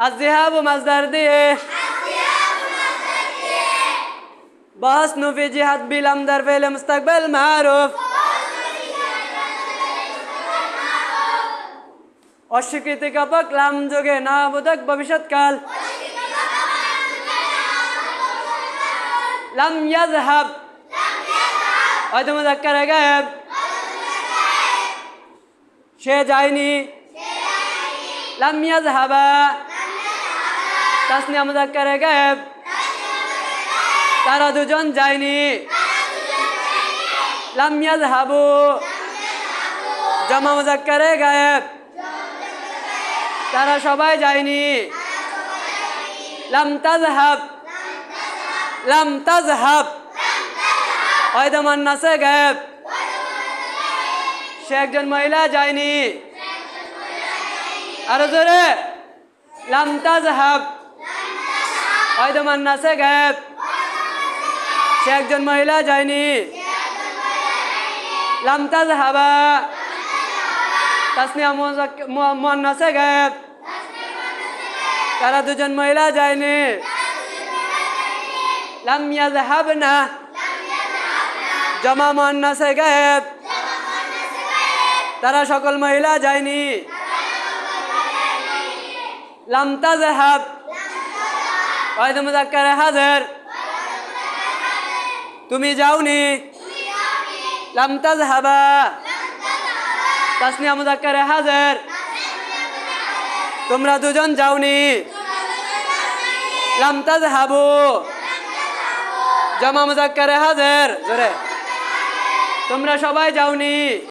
الذهاب مصدر দিয়ে بحث في جهة بلم در فعل مستقبل معروف অস্বীকৃতি কাপক লাম যোগে না বোধক ভবিষ্যৎকাল লাম ইয়াজহাব হয়তো মুজাক্কার গায়েব সে যায়নি লাম ইয়াজহাবা তাসনিয়া মুজাক্কার গায়েব। তারা দুজন যায়নি। লাম ইয়াজহাবু জমা মুজাক্কার গায়েব। তারা সবাই যায়নি। লাম তাজহাব লাম তাজহাব হয়তো মান্নাসে গায়েব। সে একজন মহিলা যায়নি। আরও জোরে। লাম তাজহাব হয়তো মান্নাসে গায়েব সে একজন মহিলা যায়নি। লাম তাজহাবা তাসনিয়া মোহান্নাসে গায়েব তারা দুজন মহিলা যায়নি। লাম ইয়াজহাবনা জমা মোহান্নাসে গায়েব তারা সকল মহিলা যায়নি। লাম তাজহাব হয়তো মুজাক্কার হাজার? তুমি যাওনি? লাম তাজহাবা। তাসনিয়া মুজাক্কার হাজার? তোমরা দুজন যাওনি? লাম তাজহাবু। জমা মুজাক্কার হাজার? জোরে। তোমরা সবাই যাওনি?